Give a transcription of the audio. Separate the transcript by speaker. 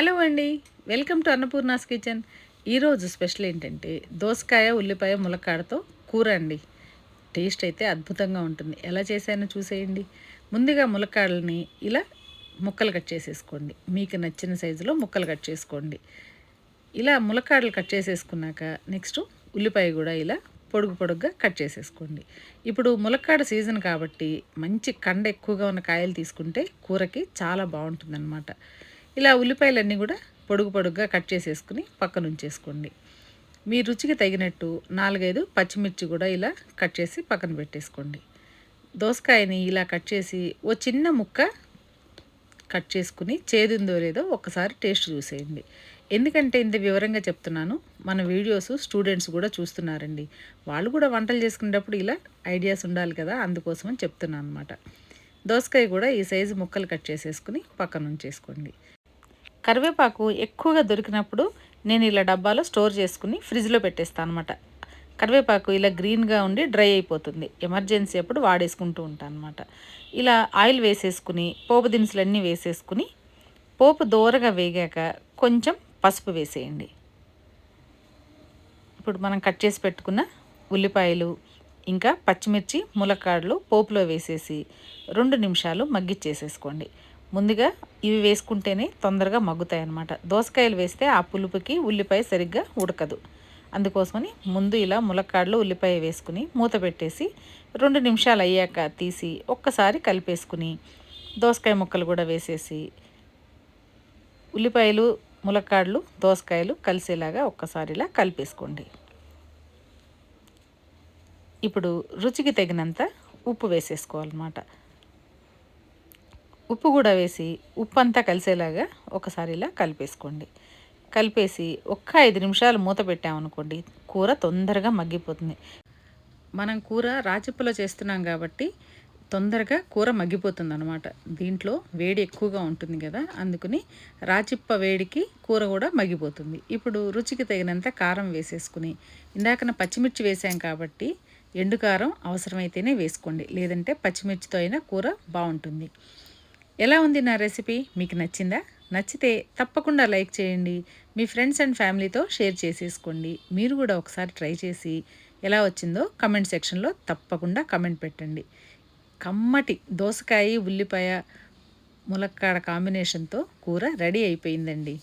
Speaker 1: Hello అండి. Welcome to Annapurna's kitchen. ఈరోజు special ఏంటంటే దోసకాయ ఉల్లిపాయ ములక్కాడతో కూర అండి. టేస్ట్ అయితే అద్భుతంగా ఉంటుంది. ఎలా చేశానో చూసేయండి. ముందుగా ములక్కాడలని ఇలా ముక్కలు కట్ చేసేసుకోండి. మీకు నచ్చిన సైజులో ముక్కలు కట్ చేసుకోండి. ఇలా ములక్కాడలు కట్ చేసేసుకున్నాక నెక్స్ట్ ఉల్లిపాయ కూడా ఇలా పొడుగు పొడుగ్గా కట్ చేసేసుకోండి. ఇప్పుడు ములక్కాడ సీజన్ కాబట్టి మంచి కండ ఎక్కువగా ఉన్న కాయలు తీసుకుంటే కూరకి చాలా బాగుంటుందన్నమాట. ఇలా ఉల్లిపాయలన్నీ కూడా పొడుగు పొడుగ్గా కట్ చేసేసుకుని పక్కన ఉంచేసుకోండి. మీ రుచికి తగినట్టు నాలుగైదు పచ్చిమిర్చి కూడా ఇలా కట్ చేసి పక్కన పెట్టేసుకోండి. దోసకాయని ఇలా కట్ చేసి ఓ చిన్న ముక్క కట్ చేసుకుని చేదుందో లేదో ఒక్కసారి టేస్ట్ చూసేయండి. ఎందుకంటే ఇంత వివరంగా చెప్తున్నాను మన వీడియోస్ స్టూడెంట్స్ కూడా చూస్తున్నారండి. వాళ్ళు కూడా వంటలు చేసుకునేటప్పుడు ఇలా ఐడియాస్ ఉండాలి కదా అందుకోసమని చెప్తున్నాను అనమాట దోసకాయ కూడా ఈ సైజు ముక్కలు కట్ చేసేసుకుని పక్కన ఉంచేసుకోండి. కరివేపాకు ఎక్కువగా దొరికినప్పుడు నేను ఇలా డబ్బాలో స్టోర్ చేసుకుని ఫ్రిడ్జ్లో పెట్టేస్తాను అనమాట కరివేపాకు ఇలా గ్రీన్గా ఉండి డ్రై అయిపోతుంది. ఎమర్జెన్సీ అప్పుడు వాడేసుకుంటూ ఉంటాను అనమాట ఇలా ఆయిల్ వేసేసుకుని పోపు దినుసులన్నీ వేసేసుకుని పోపు దూరగా వేగాక కొంచెం పసుపు వేసేయండి. ఇప్పుడు మనం కట్ చేసి పెట్టుకున్న ఉల్లిపాయలు ఇంకా పచ్చిమిర్చి ములక్కాడలు పోపులో వేసేసి రెండు నిమిషాలు మగ్గిచ్చేసేసుకోండి. ముందుగా ఇవి వేసుకుంటేనే తొందరగా మగ్గుతాయి అన్నమాట దోసకాయలు వేస్తే ఆ పులుపుకి ఉల్లిపాయ సరిగ్గా ఉడకదు. అందుకోసమని ముందు ఇలా ములక్కాడలు ఉల్లిపాయ వేసుకుని మూత పెట్టేసి రెండు నిమిషాలు అయ్యాక తీసి ఒక్కసారి కలిపేసుకుని దోసకాయ ముక్కలు కూడా వేసేసి ఉల్లిపాయలు ములక్కాడలు దోసకాయలు కలిసేలాగా ఒక్కసారి ఇలా కలిపేసుకోండి. ఇప్పుడు రుచికి తగినంత ఉప్పు వేసేసుకోవాలన్నమాట. ఉప్పు కూడా వేసి ఉప్పు అంతా కలిసేలాగా ఒకసారి ఇలా కలిపేసుకోండి. కలిపేసి ఒక్క ఐదు నిమిషాలు మూత పెట్టామనుకోండి కూర తొందరగా మగ్గిపోతుంది. మనం కూర రాచిప్పలో చేస్తున్నాం కాబట్టి తొందరగా కూర మగ్గిపోతుంది అనమాట దీంట్లో వేడి ఎక్కువగా ఉంటుంది కదా అందుకని రాచిప్ప వేడికి కూర కూడా మగ్గిపోతుంది. ఇప్పుడు రుచికి తగినంత కారం వేసేసుకుని ఇందాకన పచ్చిమిర్చి వేసాం కాబట్టి ఎండు కారం అవసరమైతేనే వేసుకోండి లేదంటే పచ్చిమిర్చితో అయినా కూర బాగుంటుంది. ఎలా ఉంది నా రెసిపీ మీకు నచ్చిందా? నచ్చితే తప్పకుండా లైక్ చేయండి. మీ ఫ్రెండ్స్ అండ్ ఫ్యామిలీతో షేర్ చేసేసుకోండి. మీరు కూడా ఒకసారి ట్రై చేసి ఎలా వచ్చిందో కమెంట్ సెక్షన్లో తప్పకుండా కమెంట్ పెట్టండి. కమ్మటి దోసకాయ ఉల్లిపాయ ములక్కాడ కాంబినేషన్తో కూర రెడీ అయిపోయిందండి.